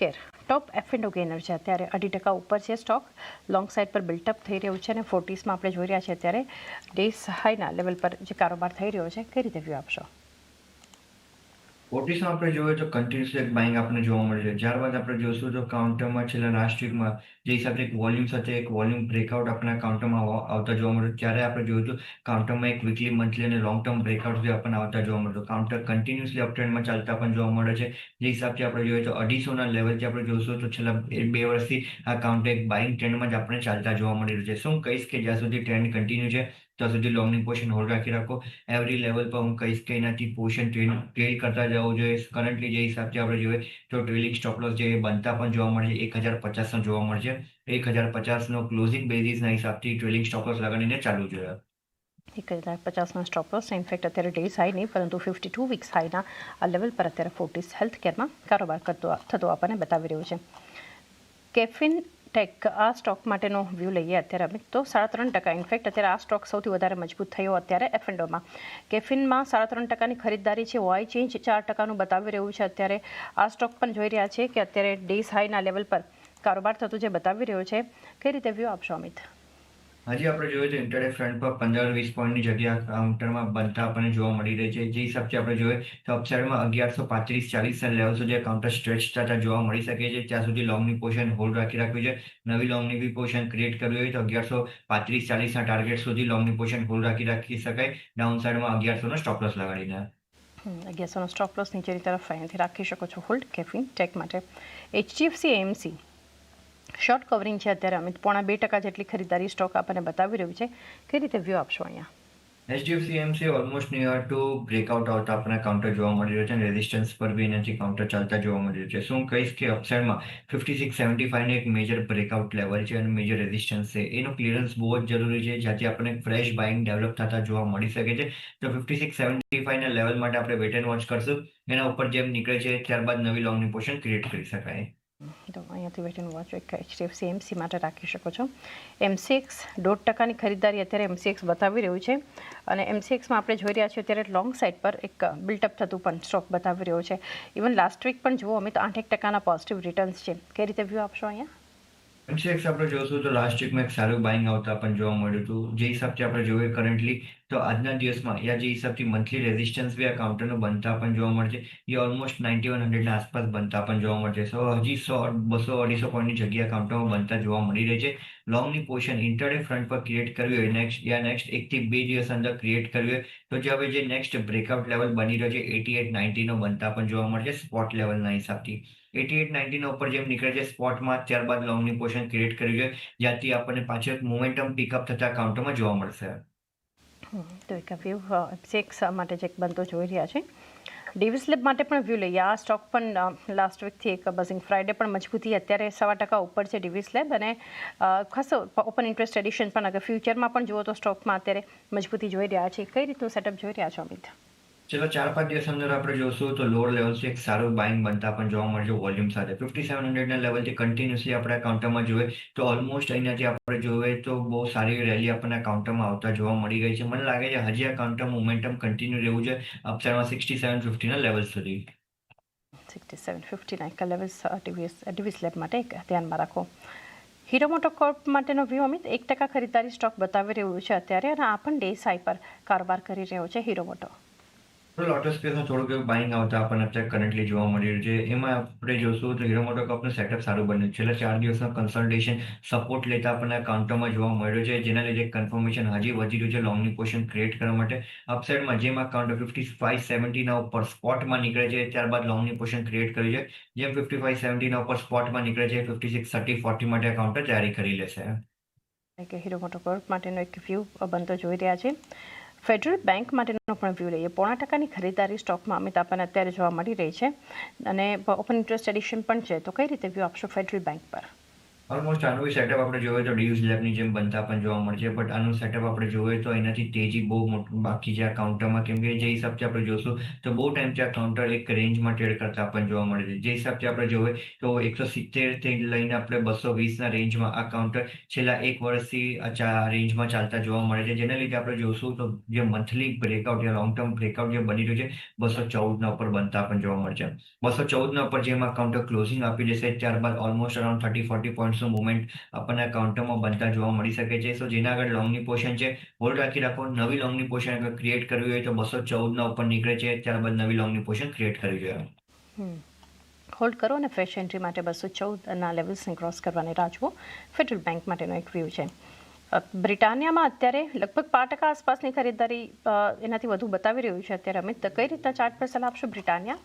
Care top F and gainer છે. અત્યારે અઢી ટકા ઉપર છે સ્ટોક લોંગ સાઇડ પર બિલ્ટઅપ થઈ રહ્યું છે અને ફોર્ટીસમાં આપણે જોઈ રહ્યા છીએ અત્યારે ડે હાઈના લેવલ પર જે કારોબાર થઈ રહ્યો છે, કઈ રીતે વ્યૂ આપશો? ફોર્ટીસમાં આપણે જોઈએ તો કન્ટિન્યુઅસલી એક બાઇંગ આપણને જોવા મળે છે. ત્યારબાદ આપણે જોશું તો કાઉન્ટરમાં છેલ્લા લાસ્ટ વીકમાં જે હિસાબે એક વોલ્યુમ સાથે એક વોલ્યુમ બ્રેકઆઉટ આપણા કાઉન્ટરમાં આવતા જોવા મળ્યું ત્યારે આપણે જોયું હતું કાઉન્ટરમાં એક વીકલી મંથલી અને લોંગ ટર્મ બ્રેકઆઉટ સુધી આપણને આવતા જોવા મળતું કાઉન્ટર કન્ટિન્યુઅસલી અપટ્રેન્ડમાં ચાલતા પણ જોવા મળે છે. જે હિસાબથી આપણે જોઈએ તો અઢીસોના લેવલથી આપણે જોઈશું તો છેલ્લા બે વર્ષથી આ કાઉન્ટર એક બાઇંગ ટ્રેન્ડમાં જ આપણે ચાલતા જોવા મળી રહ્યું છે. શું કહીશ કે જ્યાં સુધી ટ્રેન્ડ કન્ટિન્યુ છે ત્યાં સુધી લોંગની પોઝિશન હોલ્ડ રાખી રાખો. એવરી લેવલ પર હું કહીશ કે એનાથી પોઝિશન ટ્રેડ ટ્રેડ કરતા જવું જોઈએ. કરન્ટલી જે હિસાબથી આપણે જોઈએ તો ટ્રેલિંગ સ્ટોપ લોસ જે બનતા પણ જોવા મળે છે એક હજાર પચાસનો જોવા મળે છે. એક હજાર પચાસનો ક્લોઝિંગ બેઝિસના હિસાબથી ટ્રેલિંગ સ્ટોપ લોસ લગાડીને ચાલવું જોઈએ. એક હજાર પચાસના સ્ટોપ લોસ ઇનફેક્ટ અત્યારે ડેઝ હાઈ નહીં, પરંતુ ફિફ્ટી ટુ વીક્સ હાઈના લેવલ પર અત્યારે ફોર્ટિસ હેલ્થ કેરમાં કારોબાર કરતો, થતો આપણને બતાવી રહ્યું છે. કેફિન ટેક આ સ્ટોક માટેનો વ્યૂ લઈએ અત્યારે અમે. તો સાડા ત્રણ ટકા. ઇનફેક્ટ અત્યારે આ સ્ટોક સૌથી વધારે મજબૂત થયો અત્યારે એફએનડોમાં કેફિનમાં સાડા ત્રણ ટકાની ખરીદદારી છે. વાય ચેન્જ ચાર ટકાનું બતાવી રહ્યું છે અત્યારે. આ સ્ટોક પણ જોઈ રહ્યા છે કે અત્યારે ડેઝ હાઈના લેવલ પર કારોબાર થતું જે બતાવી રહ્યો છે. કઈ રીતે વ્યૂ આપશો અમિત? હજી આપણે જોઈએ તો ઇન્ટરનેટ ફ્રન્ટ પર પંદર વીસ પોઈન્ટની જગ્યા કાઉન્ટરમાં બનતા આપણને જોવા મળી રહી છે. જે હિસાબથી આપણે જોઈએ તો અપસાઇડમાં અગિયારસો પાંત્રીસ ચાલીસ લેવલ સુધી કાઉન્ટર સ્ટ્રેચ થતા જોવા મળી શકે છે. ત્યાં સુધી લોંગની પોઝિશન હોલ્ડ રાખી રાખવી છે. નવી લોંગની બી પોઝિશન ક્રિએટ કરવી હોય તો અગિયારસો પાંત્રીસ ચાલીસના ટાર્ગેટ સુધી લોંગની પોઝિશન હોલ્ડ રાખી રાખી શકાય. ડાઉન સાઇડમાં અગિયારસોનો સ્ટોપ લોસ લગાડીને અગિયારસોનો સ્ટોપલોસ નીચેની તરફ અહીંથી રાખી શકો છો. હોલ્ડ કેફિન ટેક માટે. એચડીએફસી એમસી શોર્ટ કવરિંગ છે અત્યારે અમિત પોણા બે ટકા જેટલી ખરીદારી સ્ટોક આપણને બતાવી રહ્યું છે. કઈ રીતે વ્યૂ આપશો અહીંયા? HDFC AMC almost near to breakout આવતા આપણને કાઉન્ટર જોવા મળી રહ્યો છે અને રેઝિસ્ટન્સ પર બી એનાથી કાઉન્ટર ચાલતા જોવા મળી રહ્યું છે. શું કહીશ કે અપસાઇડમાં ફિફ્ટી સિક્સ સેવન્ટી ફાઈવને એક મેજર બ્રેકઆઉટ લેવલ છે અને મેજર રેઝિસ્ટન્સ છે. એનું ક્લિયરન્સ બહુ જ જરૂરી છે, જ્યાંથી આપણને ફ્રેશ બાઇંગ ડેવલપ થતા જોવા મળી શકે છે. તો ફિફ્ટી સિક્સ સેવન્ટી ફાઈવના લેવલ માટે આપણે વેટ એન્ડ વોચ કરશું. એના ઉપર જેમ નીકળે છે, ત્યારબાદ નવી લોંગની પોઝિશન ક્રિએટ કરી શકાય. તો અહીંયાથી વેટ વાંચો એક એચડીએફસી એમસી માટે રાખી શકો છો. એમસીએક્સ દોઢ ટકાની ખરીદદારી અત્યારે એમસીએક્સ બતાવી રહ્યું છે. અને એમસીએક્સમાં આપણે જોઈ રહ્યા છીએ અત્યારે લોંગ સાઇડ પર એક બિલ્ટઅપ થતું પણ સ્ટોક બતાવી રહ્યો છે. ઇવન લાસ્ટ વીક પણ જુઓ અમે તો આઠ એક ટકાના પોઝિટિવ રિટર્ન્સ છે. કઈ રીતે વ્યૂ આપશો અહીંયા? એમસીએક્સ આપણે જોશું તો લાસ્ટ વીકમાં એક સારું બાઇંગ આવતા પણ જોવા મળ્યું હતું. જે હિસાબથી આપણે જોઈએ કરન્ટલી તો આજના દિવસમાં યા જે હિસાબથી મંથલી રેઝિસ્ટન્સ બી આ કાઉન્ટરનું બનતા પણ જોવા મળશે, એ ઓલમોસ્ટ નાઇન્ટી વન હંડ્રેડના આસપાસ બનતા પણ જોવા મળશે. સો હજી સો, બસો, અઢીસો પોઈન્ટની જગ્યા કાઉન્ટરમાં બનતા જોવા મળી રહી છે. લોંગની પોઝિશન ઇન્ટરડે ફ્રન્ટ પર ક્રિએટ કરવી હોય નેક્સ્ટ યા નેક્સ્ટ એકથી બે દિવસ અંદર ક્રિએટ કરવી હોય, તો જે હવે જે નેક્સ્ટ બ્રેકઆઉટ લેવલ બની રહ્યો છે એટી એટ નાઇન્ટીનો બનતા પણ જોવા મળશે સ્પોટ લેવલના હિસાબથી. એટી એટ નાઇન્ટીના ઉપર જેમ નીકળે છે સ્પોટમાં ત્યારબાદ લોંગની પોઝિશન ક્રિએટ કરવી જોઈએ જ્યાંથી આપણને પાછળ મોમેન્ટમ પિકઅપ થતા કાઉન્ટરમાં જોવા મળશે. તો એક વ્યૂ એમસીએક્સ માટે એક બનતો જોઈ રહ્યા છે. ડીવીસ સ્લેબ માટે પણ વ્યૂ લઈએ. આ સ્ટોક પણ લાસ્ટ વીકથી એક બઝિંગ ફ્રાઈડે પણ મજબૂતી. અત્યારે સવા ટકા ઉપર છે ડીવી સ્લેબ અને ખાસ ઓપન ઇન્ટરેસ્ટ એડિશન પણ. અગર ફ્યુચરમાં પણ જુઓ તો સ્ટોકમાં અત્યારે મજબૂતી જોઈ રહ્યા છે. કઈ રીતનું સેટઅપ જોઈ રહ્યા છો, અમિત? ચલો ચાર પાંચ દિવસ અંદર આપણે જોશું તો લોઅર લેવલથી એક સારું બાઇંગ બનતા પણ જોવા મળશે વોલ્યુમ સાથે. ફિફ્ટી સેવન હંડ્રેડના લેવલથી કન્ટિન્યુઅસલી આપણે કાઉન્ટરમાં જોઈએ, તો ઓલમોસ્ટ અહીંયાથી આપણે જોઈએ તો બહુ સારી રેલી આપણને કાઉન્ટરમાં આવતા જોવા મળી ગઈ છે. મને લાગે છે હજી આ કાઉન્ટર મોમેન્ટમ કન્ટિન્યુ રહેવું છે અપસાઇડમાં સિક્સટી સેવન ફિફ્ટીના લેવલ સુધી. સિક્સટી સેવન ફિફ્ટીના એક લેવલ્સ ડીવીએસ ડીવીસ લેબ માટે ધ્યાનમાં રાખો. હીરો મોટોકોર્પ માટેનો વ્યૂ અમિત એક ટકા ખરીદારી સ્ટોક બતાવી રહ્યું છે અત્યારે અને આ પણ ડે સાઈ પર કારોબાર કરી રહ્યો છે હીરો મોટો લોટસ સ્પેસમાં થોડુંક એવું બાઇંગ આવતા આપણને અત્યારે કરન્ટલી જોવા મળી રહ્યું છે. એમાં આપણે જોશું તો હીરો મોટો કપનું સેટઅપ સારું બન્યું છેલ્લા ચાર દિવસના કન્સલ્ટેશન સપોર્ટ લેતા આપણને કાઉન્ટરમાં જોવા મળ્યો છે. જેના લીધે કન્ફર્મેશન હજી વધી રહ્યું છે લોંગની પોઝિશન ક્રિએટ કરવા માટે. અપસાઇડમાં જેમાં કાઉન્ટર ફિફ્ટી ફાઈવ સેવન્ટીના ઉપર સ્પોટમાં નીકળે છે, ત્યારબાદ લોંગની પોઝિશન ક્રિએટ કરી છે. જેમ ફિફ્ટી ફાઈવ સેવન્ટીના ઉપર સ્પોટમાં નીકળે છે ફિફ્ટી સિક્સ થર્ટી ફોર્ટી માટે કાઉન્ટર જારી કરી લેશે. હીરો મોટોકોર્પ માટેનો એક વ્યૂ બનતો જોઈ રહ્યા છે. ફેડરલ બેંક માટેનો પણ વ્યૂ લઈએ. પોણા ટકાની ખરીદારી સ્ટોકમાં અમિત આપણને અત્યારે જોવા મળી રહી છે. અને ઓપન ઇન્ટરેસ્ટ એડિશન પણ છે. તો કઈ રીતે વ્યૂ આપશો ફેડરલ બેંક પર? ઓલમોસ્ટ આનું બી સેટઅપ આપણે જોઈએ તો ડીયુઝ લેબની જેમ બનતા પણ જોવા મળશે બટ આનું સેટઅપ આપણે જોઈએ તો એનાથી તેજી બહુ મોટું, બાકી છે આ કાઉન્ટરમાં કેમ કે જે હિસાબથી આપણે જોશું તો બહુ ટાઈમથી આ કાઉન્ટર એક રેન્જમાં ટ્રેડ કરતા પણ જોવા મળે છે. જે હિસાબથી આપણે જોઈએ તો એકસો સિત્તેરથી લઈને આપણે બસો વીસના રેન્જમાં આ કાઉન્ટર છેલ્લા એક વર્ષથી આ રેન્જમાં ચાલતા જોવા મળે છે. જેના લીધે આપણે જોશું તો જે મંથલી બ્રેકઆઉટ જે લોંગ ટર્મ બ્રેકઆઉટ જે બની રહ્યું છે, બસો ચૌદના ઉપર બનતા પણ જોવા મળશે બસો ચૌદના ઉપર જેમાં કાઉન્ટર ક્લોઝિંગ આપી દેશે, ત્યારબાદ ઓલમોસ્ટ અરાઉન્ડ થર્ટી ફોર્ટી પોઈન્ટ્સનું મુવમેન્ટ આપણને કાઉન્ટરમાં બનતા જોવા મળી શકે છે. સો જેના આગળ લોંગની પોશન છે હોલ્ડ રાખી રાખો. નવી લોંગની પોશન અગર ક્રિએટ કરવી હોય તો બસો ચૌદના ઉપર નીકળે છે. ત્યારબાદ નવી લોંગની પોશન ક્રિએટ કરવી જોઈએ. હોલ્ડ કરો અને ફ્રેશ એન્ટ્રી માટે બસો ચૌદના લેવલ્સને ક્રોસ કરવાની રાહ જુઓ. ફેડરલ બેંક માટેનો એક વ્યૂ છે. બ્રિટાનિયામાં અત્યારે લગભગ પાંચ ટકા આસપાસની ખરીદદારી એનાથી વધુ બતાવી રહ્યું છે. અત્યારે અમિત, કઈ રીતના ચાર્ટ પર સલાહ આપશો બ્રિટાનિયા?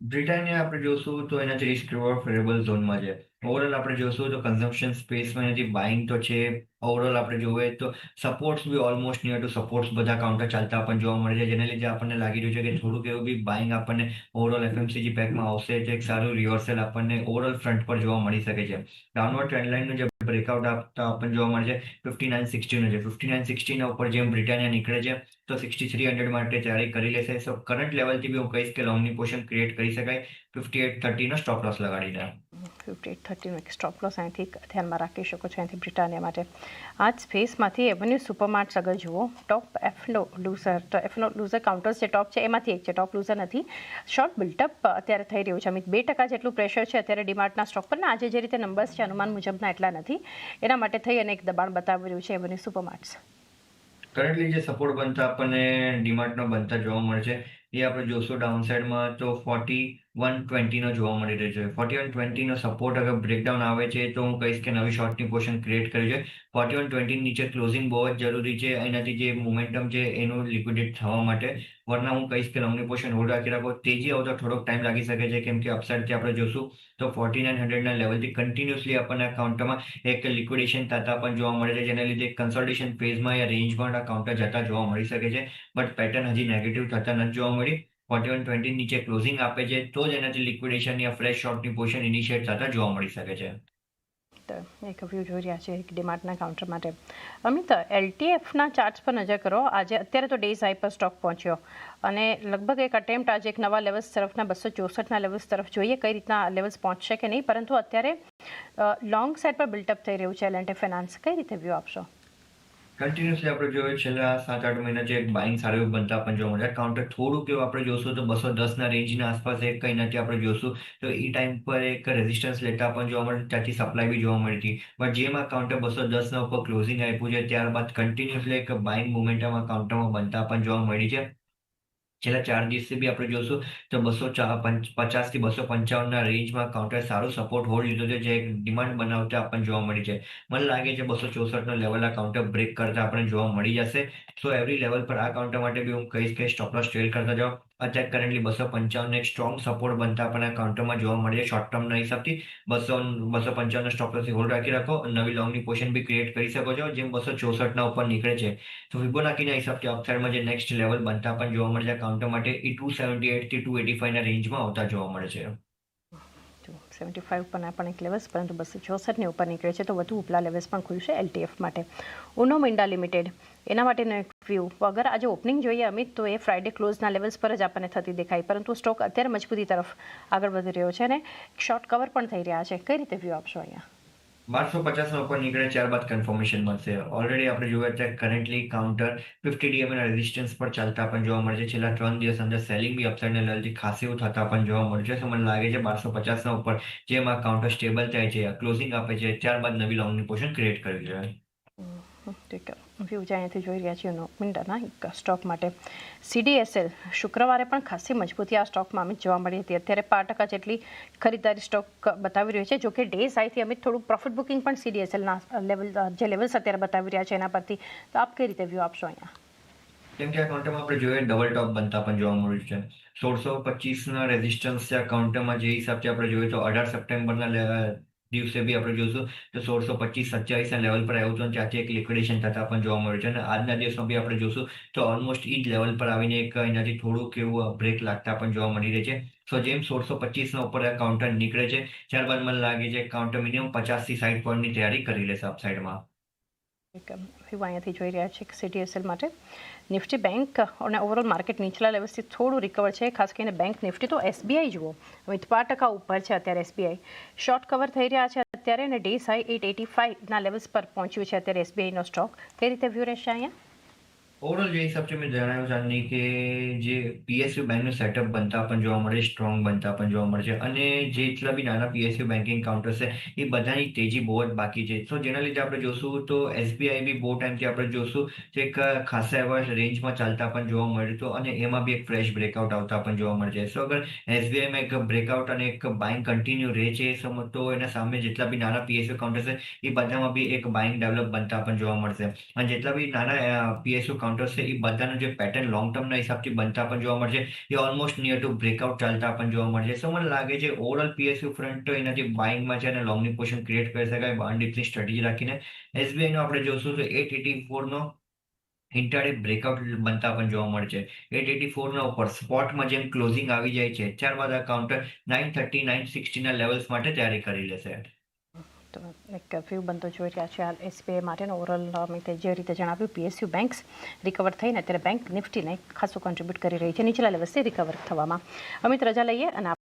બ્રિટાનિયા આપણે જોશું તો એના ત્રીસ કરોડ ફેવરેબલ ઝોનમાં છે. ઓવરઓલ આપણે જોશું તો કન્ઝમ્પશન સ્પેસમાં એનાથી બાઇંગ તો છે. ઓવરઓલ આપણે જોઈએ તો supports be almost near to supports બધા કાઉન્ટર ચાલતા પણ જોવા મળે છે. જેના લીધે આપણને લાગી રહ્યું છે કે થોડુંક એવું બી બાઇંગ આપણને ઓવરઓલ એફએમસીજી પેકમાં આવશે તો એક સારું રિવર્સલ આપણને ઓવરઓલ ફ્રન્ટ પર જોવા મળી શકે છે. ડાઉનવર્ડ ટ્રેન્ડલાઇનનું જે બ્રેકઆઉટ આપતા આપણને જોવા મળે છે ફિફ્ટી નાઇન સિક્સટીનો છે. ફિફ્ટી નાઇન સિક્સટીના ઉપર જેમ બ્રિટાનિયા નીકળે છે, તો સિક્સટી થ્રી હંડ્રેડ માટે તૈયારી કરી લેશે. સો કરંટ લેવલથી બી હું કહીશ કે લોંગની પોઝિશન ક્રિએટ કરી શકાય. ફિફ્ટી એટ થર્ટીનો સ્ટોપ લોસ લગાડીને ફિફ્ટી એટ થર્ટીનો એક સ્ટોપ લોસ અહીંથી ધ્યાનમાં રાખી શકો છો અહીંથી બ્રિટાનિયા માટે. આ જ સ્પેસમાંથી એવન્યુ સુપરમાર્ટ્સ અગર જુઓ ટોપ એફનો લૂઝર તો એફનો લૂઝર કાઉન્ટર્સ જે ટોપ છે, એમાંથી એક છે ટોપ લૂઝર નથી. શોર્ટ બિલ્ટઅપ અત્યારે થઈ રહ્યું છે. અમિત, બે ટકા જેટલું પ્રેશર છે અત્યારે ડીમાર્ટના સ્ટોક પર આજે જે રીતે નંબર્સ છે, અનુમાન મુજબના એટલા નથી. એના માટે થઈ અને એક દબાણ બતાવી રહ્યું છે એવન્યુ સુપરમાર્ટ્સ કરન્ટલી જે સપોર્ટ બનતા આપણને ડીમાર્ટનો બનતા જોવા મળે છે. એ આપણે જોશું ડાઉન સાઈડમાં તો ફોર્ટી વન ટ્વેન્ટીનો જોવા મળી રહ્યો છે. ફોર્ટી વન ટ્વેન્ટીનો સપોર્ટ અગર બ્રેકડાઉન આવે છે તો હું કહીશ કે નવી શોર્ટની પોર્શન ક્રિએટ કરી છે. ફોર્ટી વન ટ્વેન્ટી નીચે ક્લોઝિંગ બહુ જ જરૂરી છે. એનાથી જે મોમેન્ટમ છે એનું લિક્વિડેટ થવા માટે. વરના હું કહીશ કે લોંગની પોર્શન હોલ્ડ રાખી રાખો. તેજી આવતો થોડોક ટાઈમ લાગી શકે છે. કેમ કે અપસાઇડથી આપણે જોશું તો ફોર્ટી નાઇન હંડ્રેડના લેવલથી કન્ટિન્યુઅસલી આપણને કાઉન્ટરમાં એક લિક્વિડેશન થતા પણ જોવા મળે છે. જેના લીધે કન્સલ્ટેશન ફેઝમાં યા રેન્જમાં કાઉન્ટર જતા જોવા મળી શકે છે. બટ પેટર્ન હજી નેગેટિવ થતા નથી જોવા મળી. ફોર્ટી વન ટ્વેન્ટી નીચે ક્લોઝિંગ આપે છે, તો જ એનાથી લિક્વિડેશન યા ફ્રેશ શોર્ટની પોઝિશન ઇનિશિયેટ થતા જોવા મળી શકે છે. એક વ્યૂ જોઈ રહ્યા છે ડિમાર્ટના કાઉન્ટર માટે. અમિત એલટીએફના ચાર્ટ્સ પર નજર કરો. આજે અત્યારે તો ડેઝ હાઈ પર સ્ટોક પહોંચ્યો. અને લગભગ એક અટેમ્પ્ટ આજે એક નવા લેવલ્સ તરફના બસો ચોસઠના લેવલ્સ તરફ જોઈએ કઈ રીતના લેવલ્સ પહોંચશે કે નહીં. પરંતુ અત્યારે લોંગ સાઇડ પર બિલ્ટઅપ થઈ રહ્યું છે એલ એન્ડ ફાઇનાન્સ કઈ રીતે વ્યૂ આપશો? કન્ટિન્યુઅસલી આપણે જોઈએ છેલ્લા સાત આઠ મહિના જે એક બાઇંગ સારું એવું બનતા પણ જોવા મળે. કાઉન્ટર થોડુંક એવું આપણે જોશું તો બસો દસના રેન્જના આસપાસ એક કંઈ નથી આપણે જોશું. તો એ ટાઈમ પર એક રેઝિસ્ટન્સ લેતા પણ જોવા મળે, ત્યાંથી સપ્લાય બી જોવા મળી હતી બટ જેમાં કાઉન્ટર બસો દસના ઉપર ક્લોઝિંગ આપ્યું છે, ત્યારબાદ કન્ટિન્યુઅસલી એક બાઇંગ મોમેન્ટમાં કાઉન્ટરમાં બનતા પણ જોવા મળી છે. છેલ્લા ચાર દિવસથી બી આપણે જોશું તો બસો પચાસથી બસો પંચાવનના રેન્જમાં કાઉન્ટર સારું સપોર્ટ હોલ્ડ લીધો છે, જે એક ડિમાન્ડ બનાવતા આપણને જોવા મળી છે મને લાગે છે બસો ચોસઠનો લેવલ આ કાઉન્ટર બ્રેક કરતા આપણને જોવા મળી જશે. સો એવરી લેવલ પર આ કાઉન્ટર માટે બી હું કહીશ કે સ્ટોપ લોસ ટ્રેડ કરતા જાઓ. અત્યારે કરન્ટલી બસો પંચાવન એક સ્ટ્રોંગ સપોર્ટ બનતા આપણને આ કાઉન્ટરમાં જોવા મળે છે. શોર્ટ ટર્મના હિસાબથી બસો બસો પંચાવનનો સ્ટોપ લોસથી હોલ્ડ રાખી રાખો નવી લોંગની પોઝિશન બી ક્રિએટ કરી શકો છો, જેમ બસો ચોસઠના ઉપર નીકળે છે. તો વિબોનાકીના હિસાબથી અપસાઇડમાં જે નેક્સ્ટ લેવલ બનતા પણ જોવા મળે છે કાઉન્ટર માટે, એ ટુ સેવન્ટી એટથી ટુ એટી ફાઈવના રેન્જમાં આવતા જોવા મળે છે. સેવન્ટી ફાઇવ પરના પણ એક લેવલ્સ પરંતુ બસો ચોસઠની ઉપર નીકળે છે, તો વધુ ઉપલા લેવલ્સ પણ ખુલશે એલટીએફ માટે. ઉનો મિન્ડા લિમિટેડ એના માટેનો એક વ્યૂ વગર આજે ઓપનિંગ જોઈએ અમિત, તો એ ફ્રાઇડે ક્લોઝના લેવલ્સ પર જ આપણને થતી દેખાય, પરંતુ સ્ટોક અત્યારે મજબૂતી તરફ આગળ વધી રહ્યો છે અને શોર્ટ કવર પણ થઈ રહ્યા છે. કઈ રીતે વ્યૂ આપશો અહીંયા? બારસો પચાસના ઉપર નીકળે ત્યારબાદ કન્ફર્મેશન મળશે. ઓલરેડી આપણે જોઈએ અત્યારે કરન્ટલી કાઉન્ટર ફિફ્ટી ડીએમના રેઝિસ્ટન્સ પર ચાલતા પણ જોવા મળે છે. છેલ્લા ત્રણ દિવસ અંદર સેલિંગ બી અપસાઇડના લેવલથી ખાસ એવું થતા પણ જોવા મળે છે. તો મને લાગે છે બારસો પચાસના ઉપર જેમાં કાઉન્ટર સ્ટેબલ થાય છે ક્લોઝિંગ આપે છે, ત્યારબાદ નવી લોંગની પોઝિશન ક્રિએટ કરવી જોઈએ. ઠીક વ્યૂ અહીંયાથી જોઈ રહ્યા છીએ. મિન્ડાના સ્ટોક માટે. સીડીએસએલ શુક્રવારે પણ ખાસી મજબૂતી આ સ્ટોકમાં અમિત જોવા મળી હતી. અત્યારે પાંચ ટકા જેટલી ખરીદારી સ્ટોક બતાવી રહ્યો છે. જો કે ડેઝ આઈથી અમિત થોડું પ્રોફિટ બુકિંગ પણ સીડીએસએલના લેવલ જે લેવલ્સ અત્યારે બતાવી રહ્યા છે એના પરથી. તો આપ કઈ રીતે વ્યૂ આપશો અહીંયા? કેમ કે આ કાઉન્ટરમાં આપણે જોઈએ ડબલ ટોપ બનતા પણ જોવા મળ્યું છે. સોળસો પચીસના રેઝિસ્ટન્સ છે આ કાઉન્ટરમાં જે હિસાબથી આપણે જોઈએ તો અઢાર સપ્ટેમ્બરના દિવસે બી આપણે જોઈશું. તો સોળસો પચીસ સત્યાવીસના લેવલ પર આવ્યું હતું અને ત્યાંથી એક લિક્વિડેશન થતા પણ જોવા મળ્યું છે. અને આજના દિવસમાં બી આપણે જોઈશું તો ઓલમોસ્ટ એ જ લેવલ પર આવીને એક એનાથી થોડુંક એવું બ્રેક લાગતા પણ જોવા મળી રહે છે. સો જેમ સોળસો પચીસના ઉપર આ કાઉન્ટર નીકળે છે, ત્યારબાદ મને લાગે છે કાઉન્ટર મિનિમમ પચાસથી સાઠ પોઈન્ટની તૈયારી કરી લેશે અપસાઇડમાં અહીંયાથી જોઈ રહ્યા છે સીટીએસએલ માટે. નિફ્ટી બેંક અને ઓવરઓલ માર્કેટ નીચલા લેવલ્સથી થોડું રિકવર છે. ખાસ કરીને બેંક નિફ્ટી તો એસબીઆઈ જુઓ. બાર ટકા ઉપર છે અત્યારે એસબીઆઈ શોર્ટ કવર થઈ રહ્યા છે અત્યારે અને ડે સાઈ એટ એટી ફાઇવના લેવલ્સ પર પહોંચ્યું છે અત્યારે એસબીઆઈનો સ્ટોક કઈ રીતે વ્યૂ રહેશે અહીંયા? ઓવરઓલ જે હિસાબથી મેં જણાવ્યું ચાંદની કે જે પીએસયુ બેંકનું સેટઅપ બનતા પણ જોવા મળે સ્ટ્રોંગ બનતા પણ જોવા મળે છે. અને જેટલા બી નાના પીએસયુ બેન્કિંગ કાઉન્ટર છે, એ બધાની તેજી બહુ જ બાકી છે. તો જેના લીધે આપણે જોશું તો એસબીઆઈ બી બહુ ટાઈમથી આપણે જોશું કે એક ખાસા એવા રેન્જમાં ચાલતા પણ જોવા મળ્યું હતું અને એમાં બી એક ફ્રેશ બ્રેકઆઉટ આવતા પણ જોવા મળે છે. સો અગર એસબીઆઈમાં એક બ્રેકઆઉટ અને એક બાઇંગ કન્ટિન્યુ રહે છે, એ સમજ તો એના સામે જેટલા બી નાના પીએસયુ કાઉન્ટર છે, એ બધામાં બી એક બાઇંગ ડેવલપ બનતા પણ જોવા મળશે. અને જેટલા બી નાના પીએસયુ કાઉન્ટર છે, એ બધાનું જે પેટર્ન લોંગ ટર્મના હિસાબથી બનતા પણ જોવા મળશે. એ ઓલમોસ્ટ નિયર ટુ બ્રેકઆઉટ ચાલતા પણ જોવા મળશે. સો મને લાગે છે ઓવરઓલ પીએસયુ ફ્રન્ટ તો એનાથી બાઇંગમાં છે અને લોંગની પોઝિશન ક્રિએટ કરી શકાય. બાર ડીપની સ્ટ્રેટેજી રાખીને. એસબીઆઈ નો આપણે જોશું તો એટ એટી ફોરનો ઇન્ટરડે બ્રેકઆઉટ બનતા પણ જોવા મળે છે એટ એટી ફોરના ઉપર સ્પોટમાં જેમ ક્લોઝિંગ આવી જાય છે, ત્યારબાદ આ કાઉન્ટર નાઇન થર્ટી નાઇન સિક્સટીના લેવલ્સ માટે તૈયારી કરી લેશે. તો એક વ્યૂ બનતો જોઈ રહ્યા છે હાલ એસબીઆઈ માટેનો ઓવરઓલ મેં જે રીતે જણાવ્યું પીએસયુ બેંક્સ રિકવર થઈને અત્યારે બેંક નિફ્ટીને ખાસું કોન્ટ્રીબ્યુટ કરી રહી છે. નીચલા લેવલથી રિકવર થવામાં. અમિત, રજા લઈએ અને